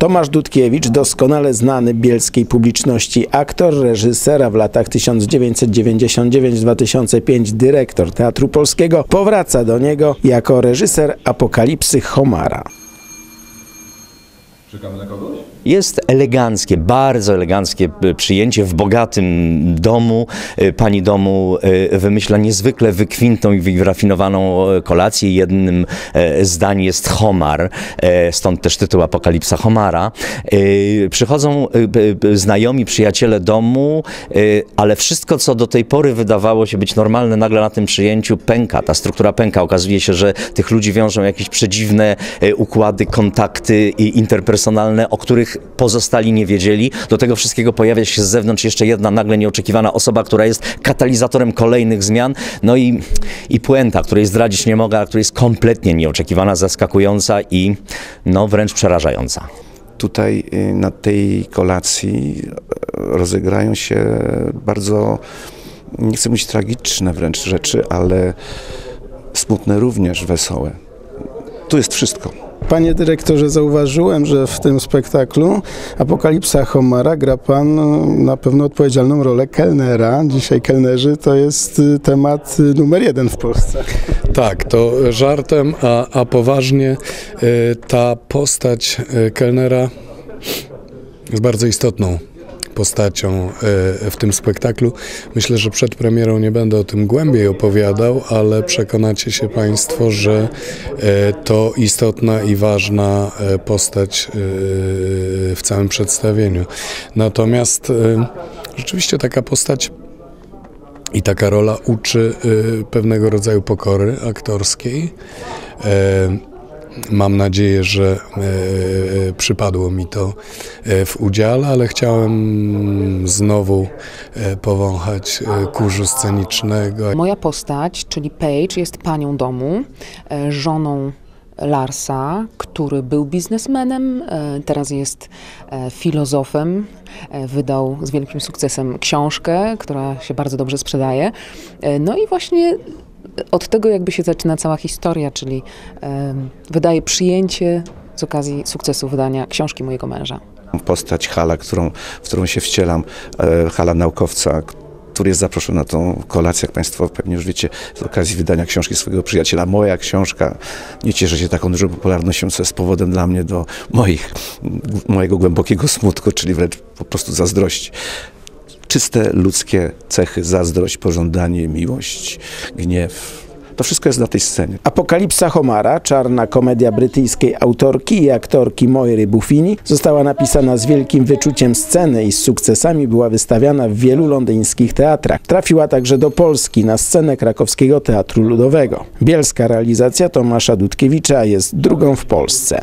Tomasz Dudkiewicz, doskonale znany bielskiej publiczności aktor, reżyser, a w latach 1999-2005 dyrektor Teatru Polskiego, powraca do niego jako reżyser Apokalipsy Homara. Czekamy na kogoś? Jest eleganckie, bardzo eleganckie e, przyjęcie w bogatym domu. E, Pani domu e, wymyśla niezwykle wykwintną i wyrafinowaną kolację. Jednym e, zdań jest homar, stąd też tytuł Apokalipsa Homara. Przychodzą znajomi, przyjaciele domu, ale wszystko, co do tej pory wydawało się być normalne, nagle na tym przyjęciu pęka. Ta struktura pęka. Okazuje się, że tych ludzi wiążą jakieś przedziwne układy, kontakty i interpersonalne, o których pozostali nie wiedzieli. Do tego wszystkiego pojawia się z zewnątrz jeszcze jedna nagle nieoczekiwana osoba, która jest katalizatorem kolejnych zmian. No i, i puenta, której zdradzić nie mogę, a która jest kompletnie nieoczekiwana, zaskakująca i no wręcz przerażająca. Tutaj y, na tej kolacji e, rozegrają się bardzo, nie chcę mówić tragiczne wręcz rzeczy, ale smutne również, wesołe. Tu jest wszystko. Panie dyrektorze, zauważyłem, że w tym spektaklu Apokalipsa Homara gra pan na pewno odpowiedzialną rolę kelnera. Dzisiaj kelnerzy to jest y, temat y, numer jeden w Polsce. Tak, to żartem, a, a poważnie y, ta postać kelnera jest bardzo istotną postacią y, w tym spektaklu. Myślę, że przed premierą nie będę o tym głębiej opowiadał, ale przekonacie się Państwo, że y, to istotna i ważna y, postać w całym przedstawieniu. Natomiast rzeczywiście taka postać i taka rola uczy pewnego rodzaju pokory aktorskiej. E, Mam nadzieję, że e, przypadło mi to e, w udziale, ale chciałem znowu e, powąchać e, kurzu scenicznego. Moja postać, czyli Paige, jest panią domu, e, żoną Larsa, który był biznesmenem, e, teraz jest e, filozofem. E, Wydał z wielkim sukcesem książkę, która się bardzo dobrze sprzedaje. E, No i właśnie od tego jakby się zaczyna cała historia, czyli wydaje przyjęcie z okazji sukcesu wydania książki mojego męża. Postać Hala, którą, w którą się wcielam, e, Hala naukowca, który jest zaproszony na tą kolację, jak Państwo pewnie już wiecie, z okazji wydania książki swojego przyjaciela. Moja książka nie cieszy się taką dużą popularnością, co jest powodem dla mnie do moich, mojego głębokiego smutku, czyli wręcz po prostu zazdrości. Czyste ludzkie cechy, zazdrość, pożądanie, miłość, gniew. To wszystko jest na tej scenie. Apokalipsa Homara, czarna komedia brytyjskiej autorki i aktorki Moiry Buffini, została napisana z wielkim wyczuciem sceny i z sukcesami była wystawiana w wielu londyńskich teatrach. Trafiła także do Polski na scenę krakowskiego Teatru Ludowego. Bielska realizacja Tomasza Dudkiewicza jest drugą w Polsce.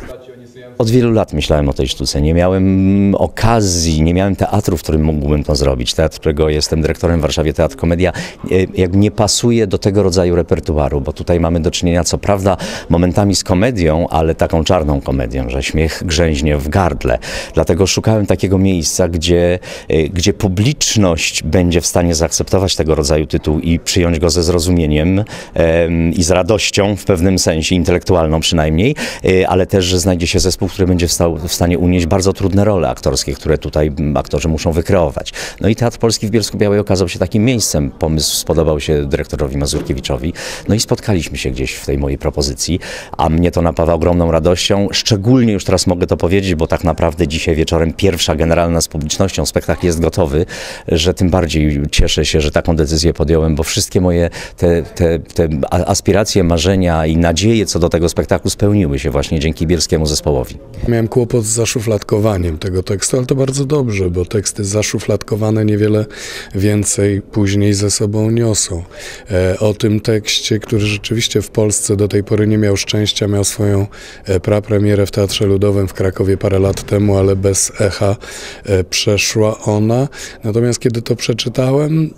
Od wielu lat myślałem o tej sztuce. Nie miałem okazji, nie miałem teatru, w którym mógłbym to zrobić. Teatr, którego jestem dyrektorem w Warszawie, Teatr Komedia, e, jakby nie pasuje do tego rodzaju repertuaru, bo tutaj mamy do czynienia co prawda momentami z komedią, ale taką czarną komedią, że śmiech grzęźnie w gardle. Dlatego szukałem takiego miejsca, gdzie, e, gdzie publiczność będzie w stanie zaakceptować tego rodzaju tytuł i przyjąć go ze zrozumieniem em, i z radością w pewnym sensie, intelektualną przynajmniej, e, ale też, że znajdzie się zespół, który będzie w, stał, w stanie unieść bardzo trudne role aktorskie, które tutaj aktorzy muszą wykreować. No i Teatr Polski w Bielsku Białej okazał się takim miejscem. Pomysł spodobał się dyrektorowi Mazurkiewiczowi. No i spotkaliśmy się gdzieś w tej mojej propozycji, a mnie to napawa ogromną radością. Szczególnie już teraz mogę to powiedzieć, bo tak naprawdę dzisiaj wieczorem pierwsza generalna z publicznością, spektakl jest gotowy, że tym bardziej cieszę się, że taką decyzję podjąłem, bo wszystkie moje te, te, te aspiracje, marzenia i nadzieje co do tego spektaklu spełniły się właśnie dzięki bielskiemu zespołowi. Miałem kłopot z zaszufladkowaniem tego tekstu, ale to bardzo dobrze, bo teksty zaszufladkowane niewiele więcej później ze sobą niosą. E, o tym tekście, który rzeczywiście w Polsce do tej pory nie miał szczęścia, miał swoją e, prapremierę w Teatrze Ludowym w Krakowie parę lat temu, ale bez echa e, przeszła ona. Natomiast kiedy to przeczytałem,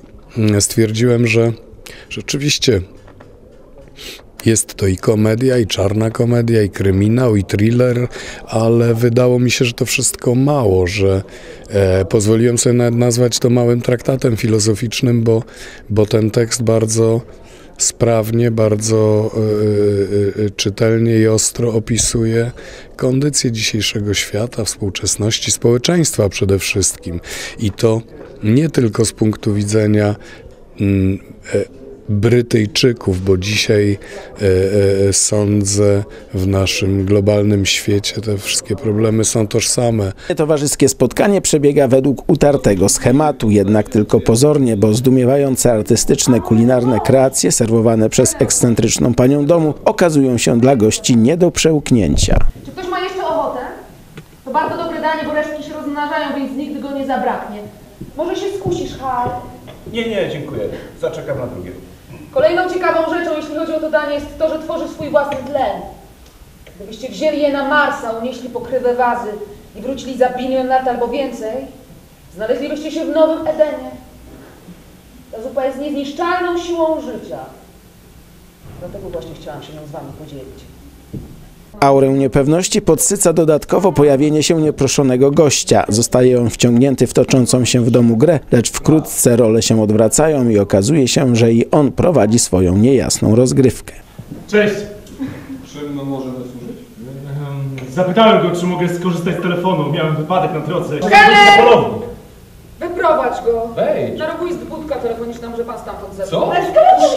stwierdziłem, że rzeczywiście jest to i komedia, i czarna komedia, i kryminał, i thriller, ale wydało mi się, że to wszystko mało, że e, pozwoliłem sobie nawet nazwać to małym traktatem filozoficznym, bo, bo ten tekst bardzo sprawnie, bardzo y, y, y, czytelnie i ostro opisuje kondycję dzisiejszego świata, współczesności, społeczeństwa przede wszystkim. I to nie tylko z punktu widzenia e, Brytyjczyków, bo dzisiaj e, e, sądzę w naszym globalnym świecie te wszystkie problemy są tożsame. Towarzyskie spotkanie przebiega według utartego schematu, jednak tylko pozornie, bo zdumiewające artystyczne kulinarne kreacje serwowane przez ekscentryczną panią domu okazują się dla gości nie do przełknięcia. Czy ktoś ma jeszcze ochotę? To bardzo dobre danie, bo resztki się rozmnażają, więc nigdy go nie zabraknie. Może się skusisz, Hal? Nie, nie, dziękuję. Zaczekam na drugie. Kolejną ciekawą rzeczą, jeśli chodzi o to danie, jest to, że tworzy swój własny tlen. Gdybyście wzięli je na Marsa, unieśli pokrywę wazy i wrócili za bilion lat albo więcej, znaleźlibyście się w nowym Edenie. Ta zupa jest niezniszczalną siłą życia. Dlatego właśnie chciałam się nią z wami podzielić. Aurę niepewności podsyca dodatkowo pojawienie się nieproszonego gościa. Zostaje on wciągnięty w toczącą się w domu grę, lecz wkrótce role się odwracają i okazuje się, że i on prowadzi swoją niejasną rozgrywkę. Cześć! Czym no możemy służyć? Zapytałem go, czy mogę skorzystać z telefonu. Miałem wypadek na drodze. Kelner! Wyprowadź go! Wejdź! Na rogu jest budka telefoniczna, może pan stamtąd zebrać. Co?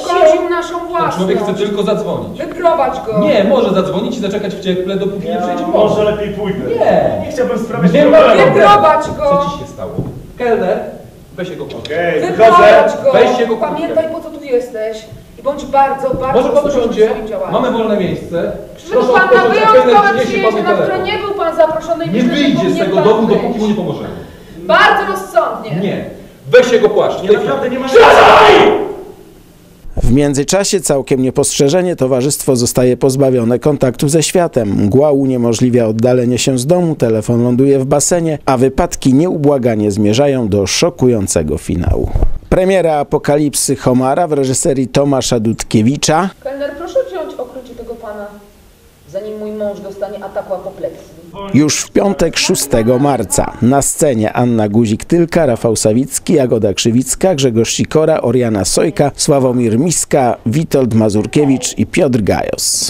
Szkodził naszą Ten własność. człowiek chce tylko zadzwonić. Wyprowadź go! Nie, może zadzwonić i zaczekać w cieple, dopóki nie przyjdzie może pomoc. lepiej pójdę. Nie. Nie chciałbym sprawiać Nie. Wyprowadź Co go! ci się stało? Kelner, weź jego kurtkę. Okej, wychodzę. Wyprowadź go! Weź jego kurtkę. Pamiętaj po co tu jesteś i bądź bardzo, bardzo Może pan usiądzie? Mamy wolne miejsce. Przyszedł pan na wyjątkowe przyjęcie, na które nie był pan zaproszony i Nie że wyjdzie z tego domu, dopóki mu nie pomożemy. Bardzo rozsądnie! Nie. Weź jego płaszcz. w Nie, naprawdę nie ma... W międzyczasie całkiem niepostrzeżenie towarzystwo zostaje pozbawione kontaktu ze światem. Mgła uniemożliwia oddalenie się z domu, telefon ląduje w basenie, a wypadki nieubłaganie zmierzają do szokującego finału. Premiera Apokalipsy Homara w reżyserii Tomasza Dudkiewicza. Kelner, proszę wziąć okrycie tego pana, zanim mój mąż dostanie ataku apopleksji. Już w piątek 6 marca. Na scenie Anna Guzik-Tylka, Rafał Sawicki, Jagoda Krzywicka, Grzegorz Sikora, Oriana Sojka, Sławomir Miska, Witold Mazurkiewicz i Piotr Gajos.